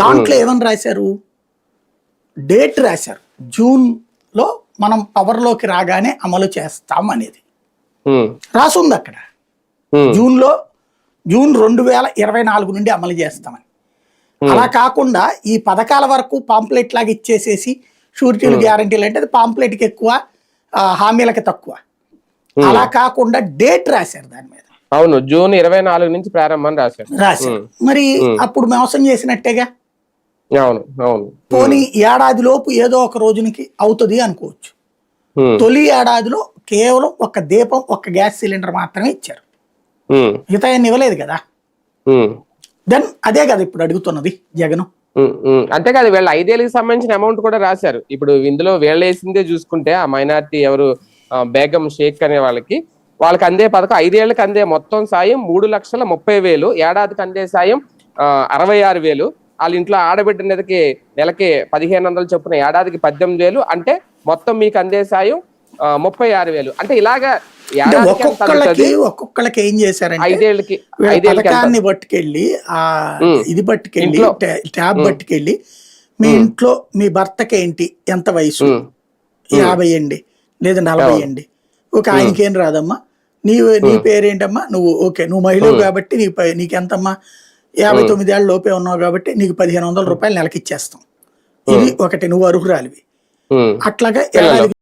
దాంట్లో ఏమని రాశారు? డేట్ రాశారు. జూన్లో మనం పవర్లోకి రాగానే అమలు చేస్తాం అనేది. రాసుంది అక్కడ. ఉమ్, జూన్లో జూన్ రెండు వేల ఇరవై నాలుగు నుండి అమలు చేస్తామని. అలా కాకుండా ఈ పథకాల వరకు పాంప్లెట్ లాగా ఇచ్చేసేసి షూరిటీలు గ్యారంటీలు అంటే అది పాంప్లెట్కి ఎక్కువ హామీలకి తక్కువ. అలా కాకుండా డేట్ రాశారు దాని మీద. అవును జూన్ ఇరవై నాలుగు నుంచి ప్రారంభం రాశారు. రాశారు. మరి అప్పుడు మోసం చేసినట్టేగా? అవును అవును. పోనీ ఏడాది లోపు ఏదో ఒక రోజునికి అవుతుంది అనుకోవచ్చు. తొలి ఏడాదిలో కేవలం ఒక దీపం ఒక గ్యాస్ సిలిండర్ మాత్రమే ఇచ్చారు. ఉమ్, మిగతా ఏం ఇవ్వలేదు కదా? దెన్ అదే కదా ఇప్పుడు అడుగుతున్నది జగన్. అంతేకాదు వీళ్ళ ఐదేళ్ళకి సంబంధించిన అమౌంట్ కూడా రాశారు. ఇప్పుడు ఇందులో వీళ్ళు వేసిందే చూసుకుంటే ఆ మైనార్టీ ఎవరు బేగం షేక్ అనే వాళ్ళకి వాళ్ళకి అందే పథకం ఐదేళ్ళకు అందే మొత్తం సాయం మూడు లక్షల ముప్పై వేలు ఏడాదికి అందే సాయం అరవై ఆరు వేలు. వాళ్ళ ఇంట్లో ఆడబిడ్డ నెలకి నెలకి పదిహేను వందలు చొప్పున ఏడాదికి పద్దెనిమిది వేలు అంటే మొత్తం మీకు అందే సాయం ముప్పై ఆరు వేలు. అంటే ఇలాగా ఒక్కొక్కళ్ళకి ఏం చేశారంటే ఐదేళ్ళకి ఐదేళ్ళకి పట్టుకెళ్ళి ఆ. ఇది పట్టుకెళ్ళి ట్యాబ్ పట్టుకెళ్ళి మీ ఇంట్లో మీ భర్తకి ఏంటి? ఎంత వయసు? యాభై అండి లేదా నలభై అండి. ఓకే ఆయనకేం రాదమ్మా? నీ నీ పేరేంటమ్మా? నువ్వు ఓకే నువ్వు మహిళవు కాబట్టి నీ ప- నీకెంతమ్మా? యాభై తొమ్మిది ఏళ్ళ లోపే ఉన్నావు కాబట్టి నీకు పదిహేను వందల రూపాయలు నెలకి ఇచ్చేస్తాం. ఇది ఒకటి నువ్వు అర్హురాలివి. అట్లాగా ఏడాది